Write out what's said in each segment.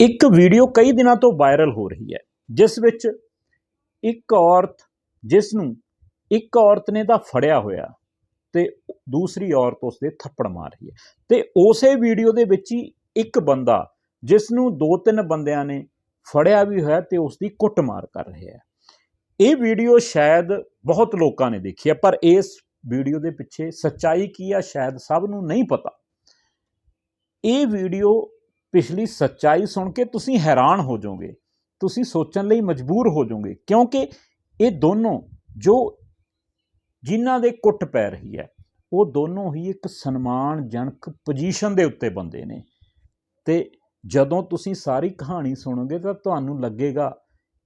ਇੱਕ ਵੀਡੀਓ ਕਈ ਦਿਨਾਂ ਤੋਂ ਵਾਇਰਲ ਹੋ ਰਹੀ ਹੈ, ਜਿਸ ਵਿੱਚ ਇੱਕ ਔਰਤ, ਜਿਸ ਨੂੰ ਇੱਕ ਔਰਤ ਨੇ ਤਾਂ ਫੜਿਆ ਹੋਇਆ ਤੇ ਦੂਸਰੀ ਔਰਤ ਉਸ ਦੇ ਥੱਪੜ ਮਾਰ ਰਹੀ ਹੈ। ਤੇ ਉਸੇ ਵੀਡੀਓ ਦੇ ਵਿੱਚ ਹੀ ਇੱਕ ਬੰਦਾ, ਜਿਸ ਨੂੰ ਦੋ ਤਿੰਨ ਬੰਦਿਆਂ ਨੇ ਫੜਿਆ ਵੀ ਹੋਇਆ ਤੇ ਉਸ ਦੀ ਕੁੱਟਮਾਰ ਕਰ ਰਿਹਾ ਹੈ। ਇਹ ਵੀਡੀਓ ਸ਼ਾਇਦ ਬਹੁਤ ਲੋਕਾਂ ਨੇ ਦੇਖੀ ਹੈ, ਪਰ ਇਸ ਵੀਡੀਓ ਦੇ ਪਿੱਛੇ ਸੱਚਾਈ ਕੀ ਆ ਸ਼ਾਇਦ ਸਭ ਨੂੰ ਨਹੀਂ ਪਤਾ। ਇਹ ਵੀਡੀਓ ਪਿਛਲੀ ਸੱਚਾਈ ਸੁਣ ਕੇ ਤੁਸੀਂ ਹੈਰਾਨ ਹੋ ਜਾਓਗੇ, ਤੁਸੀਂ ਸੋਚਣ ਲਈ ਮਜਬੂਰ ਹੋ ਜਾਓਗੇ, ਕਿਉਂਕਿ ਇਹ ਦੋਨੋਂ ਜੋ ਜਿਨ੍ਹਾਂ ਦੇ ਕੁੱਟ ਪੈ ਰਹੀ ਹੈ, ਉਹ ਦੋਨੋਂ ਹੀ ਇੱਕ ਸਨਮਾਨਜਨਕ ਪੋਜੀਸ਼ਨ ਦੇ ਉੱਤੇ ਬੰਦੇ ਨੇ। ਤੇ ਜਦੋਂ ਤੁਸੀਂ ਸਾਰੀ ਕਹਾਣੀ ਸੁਣੋਗੇ ਤਾਂ ਤੁਹਾਨੂੰ ਲੱਗੇਗਾ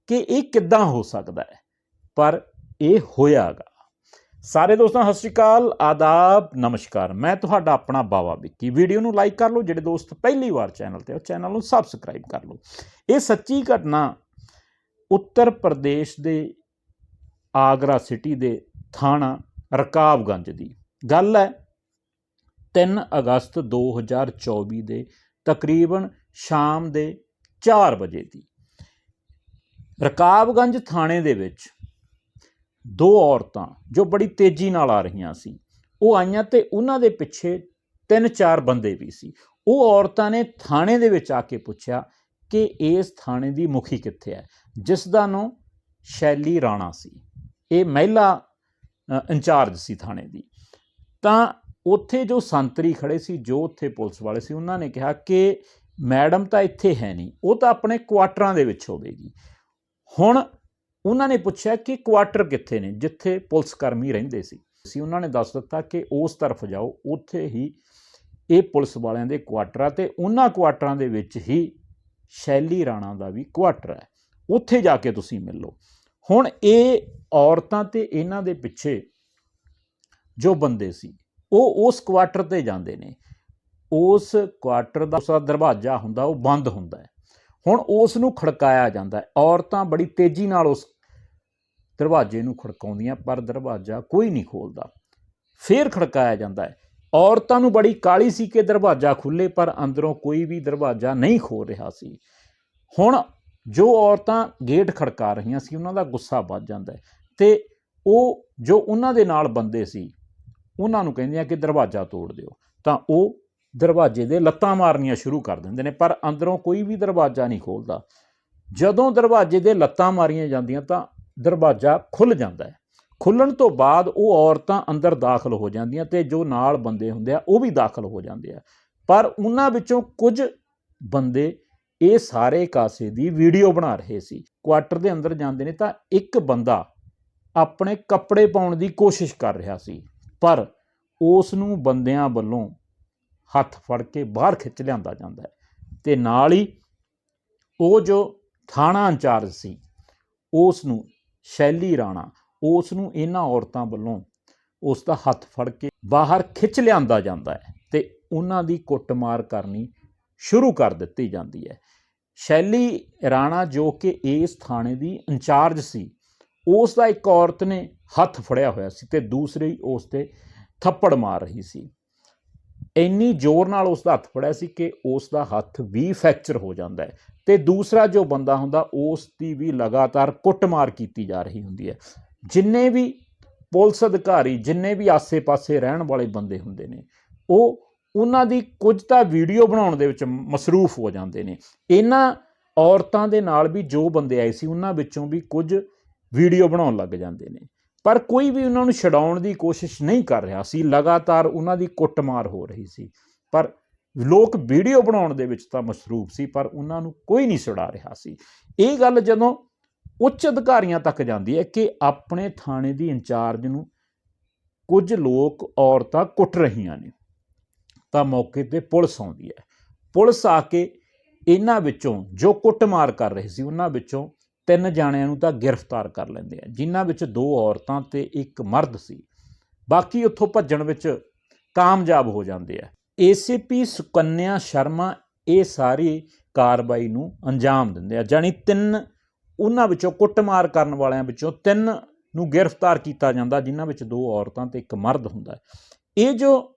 ਕਿ ਇਹ ਕਿੱਦਾਂ ਹੋ ਸਕਦਾ ਹੈ, ਪਰ ਇਹ ਹੋਇਆਗਾ। ਸਾਰੇ ਦੋਸਤਾਂ, ਸਤਿ ਸ਼੍ਰੀ ਅਕਾਲ। ਆਦਾਬ, ਨਮਸਕਾਰ। ਮੈਂ ਤੁਹਾਡਾ ਆਪਣਾ ਬਾਵਾ ਵਿੱਕੀ। ਵੀਡੀਓ ਨੂੰ ਲਾਈਕ ਕਰ ਲਓ, ਜਿਹੜੇ ਦੋਸਤ ਪਹਿਲੀ ਵਾਰ ਚੈਨਲ ਤੇ ਉਹ ਚੈਨਲ ਨੂੰ ਸਬਸਕ੍ਰਾਈਬ ਕਰ ਲਓ। ਇਹ ਸੱਚੀ ਘਟਨਾ ਉੱਤਰ ਪ੍ਰਦੇਸ਼ ਦੇ ਆਗਰਾ ਸਿਟੀ ਦੇ ਥਾਣਾ ਰਕਾਬਗੰਜ ਦੀ। ਗੱਲ ਹੈ 3 ਅਗਸਤ 2024 ਦੇ ਤਕਰੀਬਨ ਸ਼ਾਮ ਦੇ 4 ਵਜੇ ਦੀ। ਰਕਾਬਗੰਜ ਥਾਣੇ ਦੇ ਵਿੱਚ ਦੋ ਔਰਤਾਂ ਜੋ ਬੜੀ ਤੇਜ਼ੀ ਨਾਲ ਆ ਰਹੀਆਂ ਸੀ, ਉਹ ਆਈਆਂ ਤੇ ਉਹਨਾਂ ਦੇ ਪਿੱਛੇ ਤਿੰਨ ਚਾਰ ਬੰਦੇ ਵੀ ਸੀ। ਉਹ ਔਰਤਾਂ ਨੇ ਥਾਣੇ ਦੇ ਵਿੱਚ ਆ ਕੇ ਪੁੱਛਿਆ ਕਿ ਇਸ ਥਾਣੇ ਦੀ ਮੁਖੀ ਕਿੱਥੇ ਹੈ? ਜਿਸ ਦਾ ਨਾਂ ਸ਼ੈਲੀ ਰਾਣਾ ਸੀ। ਇਹ ਮਹਿਲਾ ਇੰਚਾਰਜ ਸੀ ਥਾਣੇ ਦੀ। ਤਾਂ ਉੱਥੇ ਜੋ ਸੰਤਰੀ ਖੜੇ ਸੀ, ਜੋ ਉੱਥੇ ਪੁਲਿਸ ਵਾਲੇ ਸੀ, ਉਹਨਾਂ ਨੇ ਕਿਹਾ ਕਿ ਮੈਡਮ ਤਾਂ ਇੱਥੇ ਹੈ ਨਹੀਂ, ਉਹ ਤਾਂ ਆਪਣੇ ਕੁਆਟਰਾਂ ਦੇ ਵਿੱਚ ਹੋਵੇਗੀ। ਹੁਣ ਉਹਨਾਂ ਨੇ ਪੁੱਛਿਆ ਕਿ ਕੁਆਟਰ ਕਿੱਥੇ ਨੇ, ਜਿੱਥੇ ਪੁਲਿਸ ਕਰਮੀ ਰਹਿੰਦੇ ਸੀ। ਸੀ ਉਹਨਾਂ ਨੇ ਦੱਸ ਦਿੱਤਾ ਕਿ ਉਸ ਤਰਫ ਜਾਓ, ਉੱਥੇ ਹੀ ਇਹ ਪੁਲਿਸ ਵਾਲਿਆਂ ਦੇ ਕੁਆਟਰ ਆ ਤੇ ਉਹਨਾਂ ਕੁਆਟਰਾਂ ਦੇ ਵਿੱਚ ਹੀ ਸ਼ੈਲੀ ਰਾਣਾ ਦਾ ਵੀ ਕੁਆਟਰ ਹੈ ਉੱਥੇ ਜਾ ਕੇ ਤੁਸੀਂ ਮਿਲ ਲਓ। ਹੁਣ ਇਹ ਔਰਤਾਂ ਤੇ ਇਹਨਾਂ ਦੇ ਪਿੱਛੇ ਜੋ ਬੰਦੇ ਸੀ, ਉਹ ਉਸ ਕੁਆਟਰ ਤੇ ਜਾਂਦੇ ਨੇ। ਉਸ ਕੁਆਟਰ ਦਾ ਉਸਦਾ ਦਰਵਾਜ਼ਾ ਹੁੰਦਾ, ਉਹ ਬੰਦ ਹੁੰਦਾ ਹੈ। ਹੁਣ ਉਸ ਨੂੰ ਖੜਕਾਇਆ ਜਾਂਦਾ ਹੈ। ਔਰਤਾਂ ਬੜੀ ਤੇਜ਼ੀ ਨਾਲ ਉਸ ਦਰਵਾਜ਼ੇ ਨੂੰ ਖੜਕਾਉਂਦੀਆਂ, ਪਰ ਦਰਵਾਜ਼ਾ ਕੋਈ ਨਹੀਂ ਖੋਲਦਾ। ਫੇਰ ਖੜਕਾਇਆ ਜਾਂਦਾ ਹੈ। ਔਰਤਾਂ ਨੂੰ ਬੜੀ ਕਾਲੀ ਸੀ ਕਿ ਦਰਵਾਜ਼ਾ ਖੁੱਲੇ ਪਰ ਅੰਦਰੋਂ ਕੋਈ ਵੀ ਦਰਵਾਜ਼ਾ ਨਹੀਂ ਖੋਲ ਰਿਹਾ ਸੀ। ਹੁਣ ਜੋ ਔਰਤਾਂ ਗੇਟ ਖੜਕਾ ਰਹੀਆਂ ਸੀ, ਉਹਨਾਂ ਦਾ ਗੁੱਸਾ ਵੱਧ ਜਾਂਦਾ ਹੈ ਤੇ ਉਹ ਜੋ ਉਹਨਾਂ ਦੇ ਨਾਲ ਬੰਦੇ ਸੀ, ਉਹਨਾਂ ਨੂੰ ਕਹਿੰਦੇ ਆ ਕਿ ਦਰਵਾਜ਼ਾ ਤੋੜ ਦਿਓ। ਤਾਂ ਉਹ ਦਰਵਾਜ਼ੇ ਦੇ ਲੱਤਾਂ ਮਾਰਨੀਆਂ ਸ਼ੁਰੂ ਕਰ ਦਿੰਦੇ ਨੇ, ਪਰ ਅੰਦਰੋਂ ਕੋਈ ਵੀ ਦਰਵਾਜ਼ਾ ਨਹੀਂ ਖੋਲਦਾ। ਜਦੋਂ ਦਰਵਾਜ਼ੇ ਦੇ ਲੱਤਾਂ ਮਾਰੀਆਂ ਜਾਂਦੀਆਂ ਤਾਂ ਦਰਵਾਜ਼ਾ ਖੁੱਲ ਜਾਂਦਾ ਹੈ। ਖੁੱਲਣ ਤੋਂ ਬਾਅਦ ਉਹ ਔਰਤਾਂ ਅੰਦਰ ਦਾਖਲ ਹੋ ਜਾਂਦੀਆਂ ਤੇ ਜੋ ਨਾਲ ਬੰਦੇ ਹੁੰਦੇ ਆ, ਉਹ ਵੀ ਦਾਖਲ ਹੋ ਜਾਂਦੇ ਆ। ਪਰ ਉਹਨਾਂ ਵਿੱਚੋਂ ਕੁਝ ਬੰਦੇ ਇਹ ਸਾਰੇ ਕਾਸੇ ਦੀ ਵੀਡੀਓ ਬਣਾ ਰਹੇ ਸੀ। ਕੁਆਟਰ ਦੇ ਅੰਦਰ ਜਾਂਦੇ ਨੇ ਤਾਂ ਇੱਕ ਬੰਦਾ ਆਪਣੇ ਕੱਪੜੇ ਪਾਉਣ ਦੀ ਕੋਸ਼ਿਸ਼ ਕਰ ਰਿਹਾ ਸੀ, ਪਰ ਉਸ ਨੂੰ ਬੰਦਿਆਂ ਵੱਲੋਂ ਹੱਥ ਫੜ ਕੇ ਬਾਹਰ ਖਿੱਚ ਲਿਆਂਦਾ ਜਾਂਦਾ ਹੈ ਤੇ ਨਾਲ ਹੀ ਉਹ ਜੋ ਥਾਣਾ ਇੰਚਾਰਜ ਸੀ, ਉਸ ਨੂੰ ਸ਼ੈਲੀ ਰਾਣਾ ਉਸ ਨੂੰ ਇਹਨਾਂ ਔਰਤਾਂ ਵੱਲੋਂ ਉਸ ਦਾ ਹੱਥ ਫੜ ਕੇ ਬਾਹਰ ਖਿੱਚ ਲਿਆਂਦਾ ਜਾਂਦਾ ਹੈ ਤੇ ਉਹਨਾਂ ਦੀ ਕੁੱਟਮਾਰ ਕਰਨੀ ਸ਼ੁਰੂ ਕਰ ਦਿੱਤੀ ਜਾਂਦੀ ਹੈ। ਸ਼ੈਲੀ ਰਾਣਾ ਜੋ ਕਿ ਇਸ ਥਾਣੇ ਦੀ ਇੰਚਾਰਜ ਸੀ ਉਸ ਦਾ ਇੱਕ ਔਰਤ ਨੇ ਹੱਥ ਫੜਿਆ ਹੋਇਆ ਸੀ ਤੇ ਦੂਸਰੀ ਉਸ ਤੇ ਥੱਪੜ ਮਾਰ ਰਹੀ ਸੀ। ਇੰਨੀ ਜ਼ੋਰ ਨਾਲ ਉਸ ਦਾ ਹੱਥ ਫੜਿਆ ਸੀ ਕਿ ਉਸ ਦਾ ਹੱਥ ਵੀ ਫ੍ਰੈਕਚਰ ਹੋ ਜਾਂਦਾ ਹੈ ਤੇ ਦੂਸਰਾ ਜੋ ਬੰਦਾ ਹੁੰਦਾ ਉਸ ਦੀ ਵੀ ਲਗਾਤਾਰ ਕੁੱਟਮਾਰ ਕੀਤੀ ਜਾ ਰਹੀ ਹੁੰਦੀ ਹੈ। ਜਿੰਨੇ ਵੀ ਪੁਲਿਸ ਅਧਿਕਾਰੀ, ਜਿੰਨੇ ਵੀ ਆਸੇ-ਪਾਸੇ ਰਹਿਣ ਵਾਲੇ ਬੰਦੇ ਹੁੰਦੇ ਨੇ, ਉਹ ਉਹਨਾਂ ਦੀ ਕੁਝ ਤਾਂ ਵੀਡੀਓ ਬਣਾਉਣ ਦੇ ਵਿੱਚ ਮਸਰੂਫ ਹੋ ਜਾਂਦੇ ਨੇ। ਇਹਨਾਂ ਔਰਤਾਂ ਦੇ ਨਾਲ ਵੀ ਜੋ ਬੰਦੇ ਆਏ ਸੀ, ਉਹਨਾਂ ਵਿੱਚੋਂ ਵੀ ਕੁਝ ਵੀਡੀਓ ਬਣਾਉਣ ਲੱਗ ਜਾਂਦੇ ਨੇ। ਪਰ ਕੋਈ ਵੀ ਉਹਨਾਂ ਨੂੰ ਛਡਾਉਣ ਦੀ ਕੋਸ਼ਿਸ਼ ਨਹੀਂ ਕਰ ਰਿਹਾ ਸੀ, ਲਗਾਤਾਰ ਉਹਨਾਂ ਦੀ ਕੁੱਟਮਾਰ ਹੋ ਰਹੀ ਸੀ। ਪਰ ਲੋਕ ਵੀਡੀਓ ਬਣਾਉਣ ਦੇ ਵਿੱਚ ਤਾਂ ਮਸਰੂਫ ਸੀ, ਪਰ ਉਹਨਾਂ ਨੂੰ ਕੋਈ ਨਹੀਂ ਛੁਡਾ ਰਿਹਾ ਸੀ। ਇਹ ਗੱਲ ਜਦੋਂ ਉੱਚ ਅਧਿਕਾਰੀਆਂ ਤੱਕ ਜਾਂਦੀ ਹੈ ਕਿ ਆਪਣੇ ਥਾਣੇ ਦੀ ਇੰਚਾਰਜ ਨੂੰ ਕੁਝ ਲੋਕ, ਔਰਤਾਂ ਕੁੱਟ ਰਹੀਆਂ ਨੇ, ਤਾਂ ਮੌਕੇ ਤੇ ਪੁਲਿਸ ਆਉਂਦੀ ਹੈ। ਪੁਲਿਸ ਆ ਕੇ ਇਹਨਾਂ ਵਿੱਚੋਂ ਜੋ ਕੁੱਟਮਾਰ ਕਰ ਰਹੇ ਸੀ, ਉਹਨਾਂ ਵਿੱਚੋਂ ਤਿੰਨ ਜਾਣਿਆਂ ਨੂੰ ਤਾਂ ਗ੍ਰਿਫਤਾਰ ਕਰ ਲੈਂਦੇ ਆ। ਜਿਨ੍ਹਾਂ ਵਿੱਚ ਦੋ ਔਰਤਾਂ ਤੇ ਇੱਕ ਮਰਦ ਸੀ। ਬਾਕੀ ਉੱਥੋਂ ਭੱਜਣ ਵਿੱਚ ਕਾਮਯਾਬ ਹੋ ਜਾਂਦੇ ਆ। ਏਸੀਪੀ ਸੁਕੰਨਿਆ ਸ਼ਰਮਾ ਇਹ ਸਾਰੀ ਕਾਰਵਾਈ ਨੂੰ ਅੰਜਾਮ ਦਿੰਦੇ ਆ। ਜਾਨੀ ਤਿੰਨ ਉਹਨਾਂ ਵਿੱਚੋਂ ਕੁੱਟਮਾਰ ਕਰਨ ਵਾਲਿਆਂ ਵਿੱਚੋਂ ਤਿੰਨ ਨੂੰ ਗ੍ਰਿਫਤਾਰ ਕੀਤਾ ਜਾਂਦਾ, ਜਿਨ੍ਹਾਂ ਵਿੱਚ ਦੋ ਔਰਤਾਂ ਤੇ ਇੱਕ ਮਰਦ ਹੁੰਦਾ। ਇਹ ਜੋ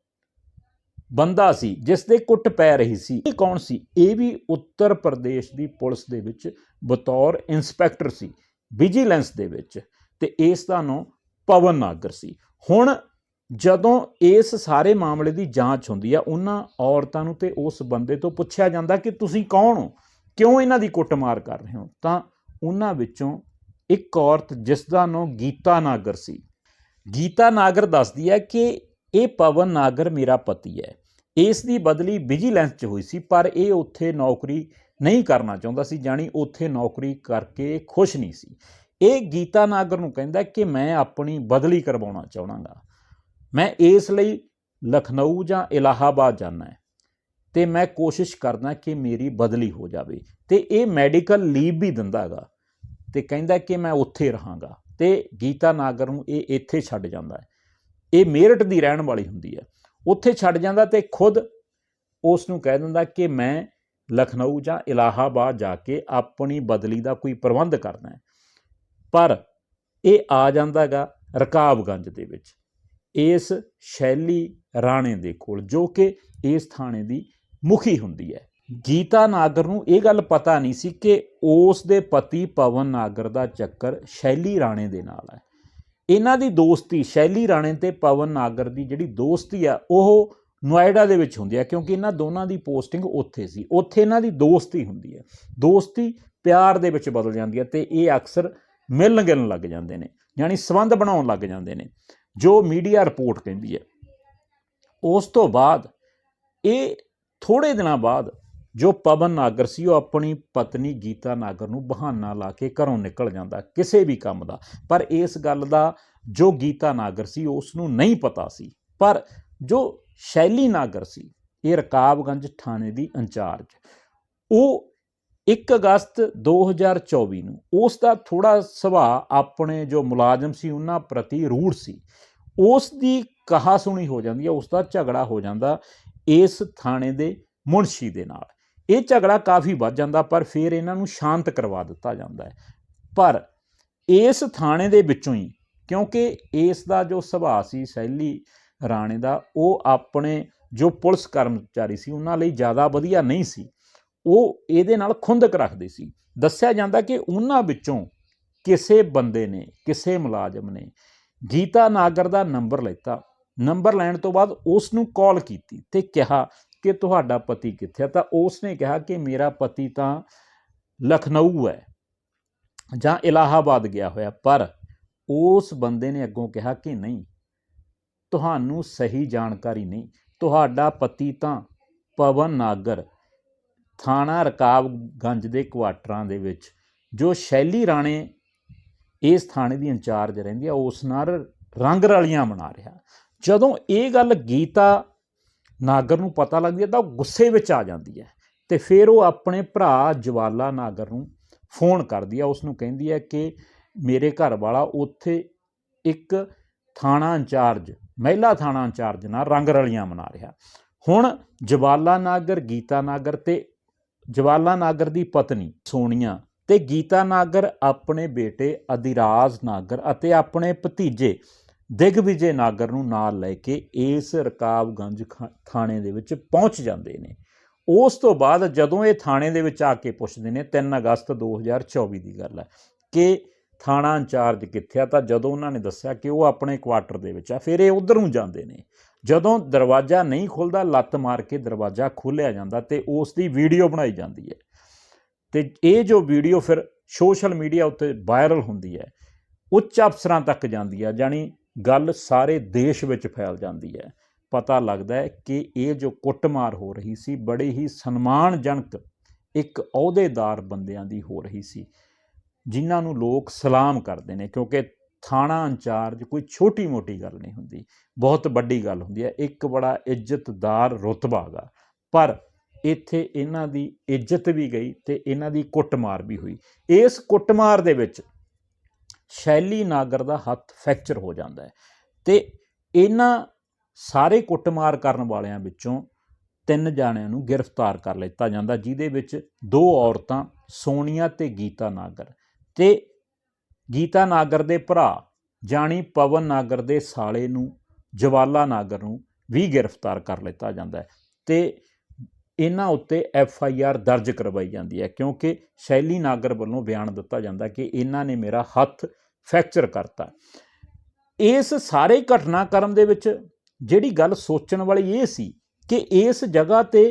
ਬੰਦਾ ਸੀ ਜਿਸ ਦੇ ਕੁੱਟ ਪੈ ਰਹੀ ਸੀ। ਇਹ ਕੌਣ ਸੀ? ਇਹ ਵੀ ਉੱਤਰ ਪ੍ਰਦੇਸ਼ ਦੀ ਪੁਲਿਸ ਦੇ ਵਿੱਚ ਬਤੌਰ ਇੰਸਪੈਕਟਰ ਸੀ, ਵਿਜੀਲੈਂਸ ਦੇ ਵਿੱਚ, ਤੇ ਇਸ ਦਾ ਨਾਮ ਪਵਨ ਨਾਗਰ ਸੀ। ਹੁਣ ਜਦੋਂ ਇਸ ਸਾਰੇ ਮਾਮਲੇ ਦੀ ਜਾਂਚ ਹੁੰਦੀ ਆ, ਉਹਨਾਂ ਔਰਤਾਂ ਨੂੰ ਤੇ ਉਸ ਬੰਦੇ ਤੋਂ ਪੁੱਛਿਆ ਜਾਂਦਾ ਕਿ ਤੁਸੀਂ ਕੌਣ ਹੋ? ਕਿਉਂ ਇਹਨਾਂ ਦੀ ਕੁੱਟਮਾਰ ਕਰ ਰਹੇ ਹੋ? ਤਾਂ ਉਹਨਾਂ ਵਿੱਚੋਂ ਇੱਕ ਔਰਤ ਜਿਸ ਦਾ ਨਾਮ ਗੀਤਾ ਨਾਗਰ ਸੀ। ਗੀਤਾ ਨਾਗਰ ਦੱਸਦੀ ਹੈ ਕਿ ਇਹ ਪਵਨ ਨਾਗਰ ਮੇਰਾ ਪਤੀ ਹੈ। ਇਸ ਦੀ ਬਦਲੀ ਵਿਜੀਲੈਂਸ 'ਚ ਹੋਈ ਸੀ, ਪਰ ਇਹ ਉੱਥੇ ਨੌਕਰੀ ਨਹੀਂ ਕਰਨਾ ਚਾਹੁੰਦਾ ਸੀ, ਜਾਣੀ ਉੱਥੇ ਨੌਕਰੀ ਕਰਕੇ ਖੁਸ਼ ਨਹੀਂ ਸੀ। ਇਹ ਗੀਤਾ ਨਾਗਰ ਨੂੰ ਕਹਿੰਦਾ ਕਿ ਮੈਂ ਆਪਣੀ ਬਦਲੀ ਕਰਵਾਉਣਾ ਚਾਹਣਾਗਾ ਮੈਂ ਇਸ ਲਈ ਲਖਨਊ ਜਾਂ ਇਲਾਹਾਬਾਦ ਜਾਣਾ ਹੈ ਤੇ ਮੈਂ ਕੋਸ਼ਿਸ਼ ਕਰਦਾ ਕਿ ਮੇਰੀ ਬਦਲੀ ਹੋ ਜਾਵੇ ਤੇ ਇਹ ਮੈਡੀਕਲ ਲੀਵ ਵੀ ਦਿੰਦਾਗਾ ਤੇ ਕਹਿੰਦਾ ਕਿ ਮੈਂ ਉੱਥੇ ਰਹਾਂਗਾ ਤੇ ਗੀਤਾ ਨਾਗਰ ਨੂੰ ਇਹ ਇੱਥੇ ਛੱਡ ਜਾਂਦਾ ਹੈ। ਇਹ ਮੇਰਠ ਦੀ ਰਹਿਣ ਵਾਲੀ ਹੁੰਦੀ ਹੈ। ਉੱਥੇ ਛੱਡ ਜਾਂਦਾ ਤੇ ਖੁਦ ਉਸ ਨੂੰ ਕਹਿ ਦਿੰਦਾ ਕਿ ਮੈਂ ਲਖਨਊ ਜਾਂ ਇਲਾਹਾਬਾਦ ਜਾ ਕੇ ਆਪਣੀ ਬਦਲੀ ਦਾ ਕੋਈ ਪ੍ਰਬੰਧ ਕਰਨਾ ਹੈ। ਪਰ ਇਹ ਆ ਜਾਂਦਾਗਾ ਰਕਾਬਗੰਜ ਦੇ ਵਿੱਚ, ਇਸ ਸ਼ੈਲੀ ਰਾਣੇ ਦੇ ਕੋਲ, ਜੋ ਕਿ ਇਸ ਥਾਣੇ ਦੀ ਮੁਖੀ ਹੁੰਦੀ ਹੈ। ਗੀਤਾ ਨਾਗਰ ਨੂੰ ਇਹ ਗੱਲ ਪਤਾ ਨਹੀਂ ਸੀ ਕਿ ਉਸ ਦੇ ਪਤੀ ਪਵਨ ਨਾਗਰ ਦਾ ਚੱਕਰ ਸ਼ੈਲੀ ਰਾਣੇ ਦੇ ਨਾਲ ਹੈ। ਇਹਨਾਂ ਦੀ ਦੋਸਤੀ ਸ਼ੈਲੀ ਰਾਣੇ ਤੇ ਪਵਨ ਨਾਗਰ ਦੀ ਜਿਹੜੀ ਦੋਸਤੀ ਆ, ਉਹ ਨੋਇਡਾ ਦੇ ਵਿੱਚ ਹੁੰਦੀ ਹੈ ਕਿਉਂਕਿ ਇਹਨਾਂ ਦੋਨਾਂ ਦੀ ਪੋਸਟਿੰਗ ਉੱਥੇ ਸੀ। ਉੱਥੇ ਇਹਨਾਂ ਦੀ ਦੋਸਤੀ ਹੁੰਦੀ ਹੈ ਦੋਸਤੀ ਪਿਆਰ ਦੇ ਵਿੱਚ ਬਦਲ ਜਾਂਦੀ ਹੈ ਤੇ ਇਹ ਅਕਸਰ ਮਿਲਣ ਗਿਲਣ ਲੱਗ ਜਾਂਦੇ ਨੇ, ਯਾਨੀ ਸਬੰਧ ਬਣਾਉਣ ਲੱਗ ਜਾਂਦੇ ਨੇ, ਜੋ ਮੀਡੀਆ ਰਿਪੋਰਟ ਕਹਿੰਦੀ ਹੈ ਉਸ ਤੋਂ ਬਾਅਦ, ਇਹ ਥੋੜੇ ਦਿਨਾਂ ਬਾਅਦ ਜੋ ਪਵਨ ਨਾਗਰ ਸੀ, ਉਹ ਆਪਣੀ ਪਤਨੀ ਗੀਤਾ ਨਾਗਰ ਨੂੰ ਬਹਾਨਾ ਲਾ ਕੇ ਘਰੋਂ ਨਿਕਲ ਜਾਂਦਾ, ਕਿਸੇ ਵੀ ਕੰਮ ਦਾ। ਪਰ ਇਸ ਗੱਲ ਦਾ ਜੋ ਗੀਤਾ ਨਾਗਰ ਸੀ, ਉਸ ਨੂੰ ਨਹੀਂ ਪਤਾ ਸੀ। ਪਰ ਜੋ ਸ਼ੈਲੀ ਨਾਗਰ ਸੀ, ਇਹ ਰਕਾਬਗੰਜ ਥਾਣੇ ਦੀ ਇੰਚਾਰਜ। ਉਹ 1 ਅਗਸਤ 2024 ਨੂੰ ਉਸ ਦਾ ਥੋੜਾ ਸੁਭਾਅ ਆਪਣੇ ਜੋ ਮੁਲਾਜ਼ਮ ਸੀ, ਉਹਨਾਂ ਪ੍ਰਤੀ ਰੂੜ ਸੀ। ਉਸ ਦੀ ਕਹਾ ਸੁਣੀ ਹੋ ਜਾਂਦੀ ਹੈ, ਉਸ ਦਾ ਝਗੜਾ ਹੋ ਜਾਂਦਾ ਇਸ ਥਾਣੇ ਦੇ ਮੁਨਸ਼ੀ ਦੇ ਨਾਲ। ਇਹ ਝਗੜਾ ਕਾਫੀ ਵੱਧ ਜਾਂਦਾ, ਪਰ ਫਿਰ ਇਹਨਾਂ ਨੂੰ ਸ਼ਾਂਤ ਕਰਵਾ ਦਿੱਤਾ ਜਾਂਦਾ ਹੈ। ਪਰ ਇਸ ਥਾਣੇ ਦੇ ਵਿੱਚੋਂ ਹੀ, ਕਿਉਂਕਿ ਇਸ ਦਾ ਜੋ ਸੁਭਾਅ ਸੀ, ਸ਼ੈਲੀ ਰਾਣੇ ਦਾ, ਉਹ ਆਪਣੇ ਜੋ ਪੁਲਿਸ ਕਰਮਚਾਰੀ ਸੀ, ਉਹਨਾਂ ਲਈ ਜ਼ਿਆਦਾ ਵਧੀਆ ਨਹੀਂ ਸੀ। ਉਹ ਇਹਦੇ ਨਾਲ ਖੁੰਦਕ ਰੱਖਦੇ ਸੀ। ਦੱਸਿਆ ਜਾਂਦਾ ਕਿ ਉਹਨਾਂ ਵਿੱਚੋਂ ਕਿਸੇ ਬੰਦੇ ਨੇ, ਕਿਸੇ ਮੁਲਾਜ਼ਮ ਨੇ ਗੀਤਾ ਨਾਗਰ ਦਾ ਨੰਬਰ ਲੈਤਾ। ਨੰਬਰ ਲੈਣ ਤੋਂ ਬਾਅਦ ਉਸ ਨੂੰ ਕਾਲ ਕੀਤੀ ਤੇ ਕਿਹਾ ਕਿ ਤੁਹਾਡਾ ਪਤੀ ਕਿੱਥੇ ਹੈ ਤਾਂ ਉਸ ਨੇ ਕਿਹਾ ਕਿ ਮੇਰਾ ਪਤੀ ਤਾਂ ਲਖਨਊ ਹੈ ਜਾਂ ਇਲਾਹਾਬਾਦ ਗਿਆ ਹੋਇਆ, ਪਰ ਉਸ ਬੰਦੇ ਨੇ ਅੱਗੋਂ ਕਿਹਾ ਕਿ ਨਹੀਂ, ਤੁਹਾਨੂੰ ਸਹੀ ਜਾਣਕਾਰੀ ਨਹੀਂ। ਤੁਹਾਡਾ ਪਤੀ ਤਾਂ ਪਵਨ ਨਾਗਰ, ਥਾਣਾ ਰਕਾਬਗੰਜ ਦੇ ਕੁਆਟਰਾਂ ਦੇ ਵਿੱਚ, ਜੋ ਸ਼ੈਲੀ ਰਾਣੇ ਇਸ ਥਾਣੇ ਦੀ ਇੰਚਾਰਜ ਰਹਿੰਦੀ ਆ, ਉਸ ਨਾਲ ਰੰਗ ਰਲੀਆਂ ਬਣਾ ਰਿਹਾ। ਜਦੋਂ ਇਹ ਗੱਲ ਗੀਤਾ ਨਾਗਰ ਨੂੰ ਪਤਾ ਲੱਗਦੀ ਹੈ ਤਾਂ ਉਹ ਗੁੱਸੇ ਵਿੱਚ ਆ ਜਾਂਦੀ ਹੈ। ਤੇ ਫਿਰ ਉਹ ਆਪਣੇ ਭਰਾ ਜਵਾਲਾ ਨਾਗਰ ਨੂੰ ਫੋਨ ਕਰਦੀ ਹੈ। ਉਸ ਨੂੰ ਕਹਿੰਦੀ ਹੈ ਕਿ ਮੇਰੇ ਘਰ ਵਾਲਾ ਉੱਥੇ ਇੱਕ ਥਾਣਾ ਇੰਚਾਰਜ, ਮਹਿਲਾ ਥਾਣਾ ਇੰਚਾਰਜ ਨਾਲ ਰੰਗ ਰਲੀਆਂ ਮਨਾ ਰਿਹਾ। ਹੁਣ ਜਵਾਲਾ ਨਾਗਰ, ਗੀਤਾ ਨਾਗਰ ਤੇ ਜਵਾਲਾ ਨਾਗਰ ਦੀ ਪਤਨੀ ਸੋਨੀਆ ਤੇ ਗੀਤਾ ਨਾਗਰ ਆਪਣੇ ਬੇਟੇ ਅਧਿਰਾਜ ਨਾਗਰ ਅਤੇ ਆਪਣੇ ਭਤੀਜੇ ਦਿਗਵਿਜੇ ਨਾਗਰ ਨੂੰ ਨਾਲ ਲੈ ਕੇ ਇਸ ਰਕਾਬਗੰਜ ਖਾ- ਥਾਣੇ ਦੇ ਵਿੱਚ ਪਹੁੰਚ ਜਾਂਦੇ ਨੇ। ਉਸ ਤੋਂ ਬਾਅਦ ਜਦੋਂ ਇਹ ਥਾਣੇ ਦੇ ਵਿੱਚ ਆ ਕੇ ਪੁੱਛਦੇ ਨੇ 3 ਅਗਸਤ 2024 ਦੀ ਗੱਲ ਹੈ ਕਿ ਥਾਣਾ ਇੰਚਾਰਜ ਕਿੱਥੇ ਆ, ਤਾਂ ਜਦੋਂ ਉਹਨਾਂ ਨੇ ਦੱਸਿਆ ਕਿ ਉਹ ਆਪਣੇ ਕੁਆਟਰ ਦੇ ਵਿੱਚ ਆ, ਫਿਰ ਇਹ ਉਧਰ ਨੂੰ ਜਾਂਦੇ ਨੇ। ਜਦੋਂ ਦਰਵਾਜ਼ਾ ਨਹੀਂ ਖੁੱਲਦਾ, ਲੱਤ ਮਾਰ ਕੇ ਦਰਵਾਜ਼ਾ ਖੋਲ੍ਹਿਆ ਜਾਂਦਾ ਤੇ ਉਸ ਦੀ ਵੀਡੀਓ ਬਣਾਈ ਜਾਂਦੀ ਹੈ। ਤੇ ਇਹ ਜੋ ਵੀਡੀਓ ਫਿਰ ਸੋਸ਼ਲ ਮੀਡੀਆ ਉੱਤੇ ਵਾਇਰਲ ਹੁੰਦੀ ਹੈ, ਉੱਚ ਅਫਸਰਾਂ ਤੱਕ ਜਾਂਦੀ ਹੈ ਜਾਨੀ ਗੱਲ ਸਾਰੇ ਦੇਸ਼ ਵਿੱਚ ਫੈਲ ਜਾਂਦੀ ਹੈ। ਪਤਾ ਲੱਗਦਾ ਹੈ ਕਿ ਇਹ ਜੋ ਕੁੱਟਮਾਰ ਹੋ ਰਹੀ ਸੀ, ਬੜੇ ਹੀ ਸਨਮਾਨਜਨਕ ਇੱਕ ਅਹੁਦੇਦਾਰ ਬੰਦਿਆਂ ਦੀ ਹੋ ਰਹੀ ਸੀ, ਜਿਨ੍ਹਾਂ ਨੂੰ ਲੋਕ ਸਲਾਮ ਕਰਦੇ ਨੇ, ਕਿਉਂਕਿ ਥਾਣਾ ਇੰਚਾਰਜ ਕੋਈ ਛੋਟੀ ਮੋਟੀ ਗੱਲ ਨਹੀਂ ਹੁੰਦੀ, ਬਹੁਤ ਵੱਡੀ ਗੱਲ ਹੁੰਦੀ ਹੈ। ਇੱਕ ਬੜਾ ਇੱਜ਼ਤਦਾਰ ਰੁਤਬਾ ਗਾ। ਪਰ ਇੱਥੇ ਇਹਨਾਂ ਦੀ ਇੱਜ਼ਤ ਵੀ ਗਈ ਤੇ ਇਹਨਾਂ ਦੀ ਕੁੱਟਮਾਰ ਵੀ ਹੋਈ। ਇਸ ਕੁੱਟਮਾਰ ਦੇ ਵਿੱਚ ਸ਼ੈਲੀ ਨਾਗਰ ਦਾ ਹੱਥ ਫ੍ਰੈਕਚਰ ਹੋ ਜਾਂਦਾ ਹੈ। ਤੇ ਇਹਨਾਂ ਸਾਰੇ ਕੁੱਟਮਾਰ ਕਰਨ ਵਾਲਿਆਂ ਵਿੱਚੋਂ ਤਿੰਨ ਜਾਣਿਆਂ ਨੂੰ ਗ੍ਰਿਫਤਾਰ ਕਰ ਲਿੱਤਾ ਜਾਂਦਾ, ਜਿਹਦੇ ਵਿੱਚ ਦੋ ਔਰਤਾਂ, ਸੋਨੀਆ ਤੇ ਗੀਤਾ ਨਾਗਰ। ਤੇ ਗੀਤਾ ਨਾਗਰ ਦੇ ਭਰਾ ਜਾਣੀ ਪਵਨ ਨਾਗਰ ਦੇ ਸਾਲੇ ਨੂੰ, ਜਵਾਲਾ ਨਾਗਰ ਨੂੰ ਵੀ ਗ੍ਰਿਫਤਾਰ ਕਰ ਲਿੱਤਾ ਜਾਂਦਾ ਹੈ। ਤੇ ਇਹਨਾਂ ਉੱਤੇ ਐਫ ਆਈ ਆਰ ਦਰਜ ਕਰਵਾਈ ਜਾਂਦੀ ਹੈ, ਕਿਉਂਕਿ ਸ਼ੈਲੀ ਨਾਗਰ ਵੱਲੋਂ ਬਿਆਨ ਦਿੱਤਾ ਜਾਂਦਾ ਕਿ ਇਹਨਾਂ ਨੇ ਮੇਰਾ ਹੱਥ ਫ੍ਰੈਕਚਰ ਕਰਤਾ। ਇਸ ਸਾਰੇ ਘਟਨਾਕ੍ਰਮ ਦੇ ਵਿੱਚ ਜਿਹੜੀ ਗੱਲ ਸੋਚਣ ਵਾਲੀ ਇਹ ਸੀ ਕਿ ਇਸ ਜਗ੍ਹਾ ਤੇ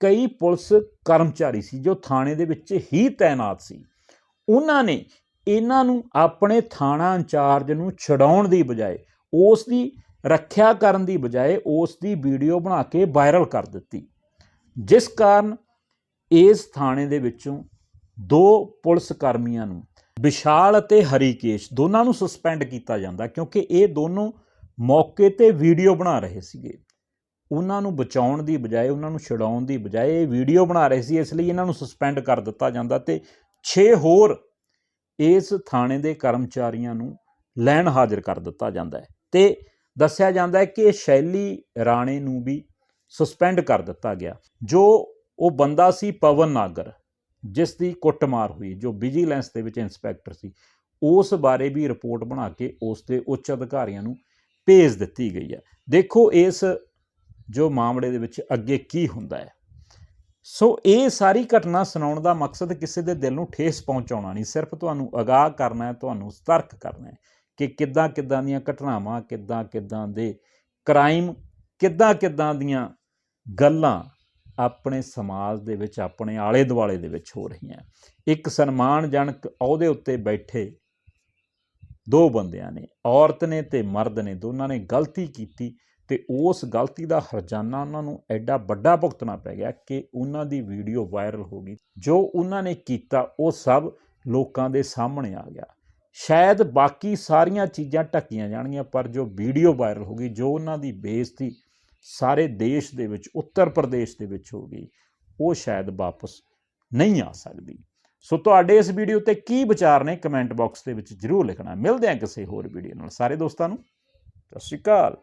ਕਈ ਪੁਲਿਸ ਕਰਮਚਾਰੀ ਸੀ ਜੋ ਥਾਣੇ ਦੇ ਵਿੱਚ ਹੀ ਤਾਇਨਾਤ ਸੀ। ਉਹਨਾਂ ਨੇ ਇਹਨਾਂ ਨੂੰ ਆਪਣੇ ਥਾਣਾ ਇੰਚਾਰਜ ਨੂੰ ਛਡਾਉਣ ਦੀ ਬਜਾਏ, ਉਸ ਦੀ ਰੱਖਿਆ ਕਰਨ ਦੀ ਬਜਾਏ ਉਸ ਦੀ ਵੀਡੀਓ ਬਣਾ ਕੇ ਵਾਇਰਲ ਕਰ ਦਿੱਤੀ। ਜਿਸ ਕਾਰਨ ਇਸ ਥਾਣੇ ਦੇ ਵਿੱਚੋਂ ਦੋ ਪੁਲਿਸ ਕਰਮੀਆਂ ਨੂੰ ਵਿਸ਼ਾਲ ਅਤੇ ਹਰੀਕੇਸ਼ ਦੋਨਾਂ ਨੂੰ ਸਸਪੈਂਡ ਕੀਤਾ ਜਾਂਦਾ ਕਿਉਂਕਿ ਇਹ ਦੋਨੋਂ ਮੌਕੇ ਤੇ ਵੀਡੀਓ ਬਣਾ ਰਹੇ ਸੀਗੇ। ਉਹਨਾਂ ਨੂੰ ਬਚਾਉਣ ਦੀ ਬਜਾਏ, ਉਹਨਾਂ ਨੂੰ ਛਡਾਉਣ ਦੀ ਬਜਾਏ ਇਹ ਵੀਡੀਓ ਬਣਾ ਰਹੇ ਸੀ, ਇਸ ਲਈ ਇਹਨਾਂ ਨੂੰ ਸਸਪੈਂਡ ਕਰ ਦਿੱਤਾ ਜਾਂਦਾ ਤੇ 6 ਹੋਰ ਇਸ ਥਾਣੇ ਦੇ ਕਰਮਚਾਰੀਆਂ ਨੂੰ ਲੈਣ ਹਾਜ਼ਰ ਕਰ ਦਿੱਤਾ ਜਾਂਦਾ ਹੈ। ਤੇ ਦੱਸਿਆ ਜਾਂਦਾ ਹੈ ਕਿ ਸ਼ੈਲੀ ਰਾਣੇ ਨੂੰ ਵੀ ਸਸਪੈਂਡ ਕਰ ਦਿੱਤਾ ਗਿਆ। ਜੋ ਉਹ ਬੰਦਾ ਸੀ ਪਵਨ ਨਾਗਰ, ਜਿਸ ਦੀ ਕੁੱਟਮਾਰ ਹੋਈ, ਜੋ ਵਿਜੀਲੈਂਸ ਦੇ ਵਿੱਚ ਇੰਸਪੈਕਟਰ ਸੀ, ਉਸ ਬਾਰੇ ਵੀ ਰਿਪੋਰਟ ਬਣਾ ਕੇ ਉਸ ਦੇ ਉੱਚ ਅਧਿਕਾਰੀਆਂ ਨੂੰ ਭੇਜ ਦਿੱਤੀ ਗਈ ਹੈ। ਦੇਖੋ ਇਸ ਜੋ ਮਾਮਲੇ ਦੇ ਵਿੱਚ ਅੱਗੇ ਕੀ ਹੁੰਦਾ ਹੈ। ਸੋ ਇਹ ਸਾਰੀ ਘਟਨਾ ਸੁਣਾਉਣ ਦਾ ਮਕਸਦ ਕਿਸੇ ਦੇ ਦਿਲ ਨੂੰ ਠੇਸ ਪਹੁੰਚਾਉਣਾ ਨਹੀਂ, ਸਿਰਫ ਤੁਹਾਨੂੰ ਅਗਾਹ ਕਰਨਾ ਹੈ, ਤੁਹਾਨੂੰ ਸਤਰਕ ਕਰਨਾ ਹੈ ਕਿ ਕਿੱਦਾਂ ਕਿੱਦਾਂ ਦੀਆਂ ਘਟਨਾਵਾਂ ਕਿੱਦਾਂ ਕਿੱਦਾਂ ਦੇ ਕ੍ਰਾਈਮ ਕਿੱਦਾਂ ਕਿੱਦਾਂ ਦੀਆਂ ਗੱਲਾਂ ਆਪਣੇ ਸਮਾਜ ਦੇ ਵਿੱਚ, ਆਪਣੇ ਆਲੇ ਦੁਆਲੇ ਦੇ ਵਿੱਚ ਹੋ ਰਹੀਆਂ। ਇੱਕ ਸਨਮਾਨਜਨਕ ਅਹੁਦੇ ਉੱਤੇ ਬੈਠੇ ਦੋ ਬੰਦਿਆਂ ਨੇ, ਔਰਤ ਨੇ ਤੇ ਮਰਦ ਨੇ, ਦੋਨਾਂ ਨੇ ਗਲਤੀ ਕੀਤੀ ਤੇ ਉਸ ਗਲਤੀ ਦਾ ਹਰਜਾਨਾ ਉਹਨਾਂ ਨੂੰ ਐਡਾ ਵੱਡਾ ਭੁਗਤਣਾ ਪੈ ਗਿਆ ਕਿ ਉਹਨਾਂ ਦੀ ਵੀਡੀਓ ਵਾਇਰਲ ਹੋ ਗਈ। ਜੋ ਉਹਨਾਂ ਨੇ ਕੀਤਾ, ਉਹ ਸਭ ਲੋਕਾਂ ਦੇ ਸਾਹਮਣੇ ਆ ਗਿਆ। ਸ਼ਾਇਦ ਬਾਕੀ ਸਾਰੀਆਂ ਚੀਜ਼ਾਂ ਢੱਕੀਆਂ ਜਾਣਗੀਆਂ, ਪਰ ਜੋ ਵੀਡੀਓ ਵਾਇਰਲ ਹੋ ਗਈ, ਜੋ ਉਹਨਾਂ ਦੀ ਬੇਇੱਜ਼ਤੀ ਸਾਰੇ ਦੇਸ਼ ਦੇ ਵਿੱਚ, ਉੱਤਰ ਪ੍ਰਦੇਸ਼ ਦੇ ਵਿੱਚ ਹੋ ਗਈ, ਉਹ ਸ਼ਾਇਦ ਵਾਪਸ ਨਹੀਂ ਆ ਸਕਦੀ। ਸੋ ਤੁਹਾਡੇ ਇਸ ਵੀਡੀਓ ਤੇ ਕੀ ਵਿਚਾਰ ਨੇ, ਕਮੈਂਟ ਬਾਕਸ ਦੇ ਵਿੱਚ ਜਰੂਰ ਲਿਖਣਾ। ਮਿਲਦੇ ਹਾਂ ਕਿਸੇ ਹੋਰ ਵੀਡੀਓ ਨਾਲ। ਸਾਰੇ ਦੋਸਤਾਂ ਨੂੰ, ਸਤਿ ਸ਼੍ਰੀ ਅਕਾਲ।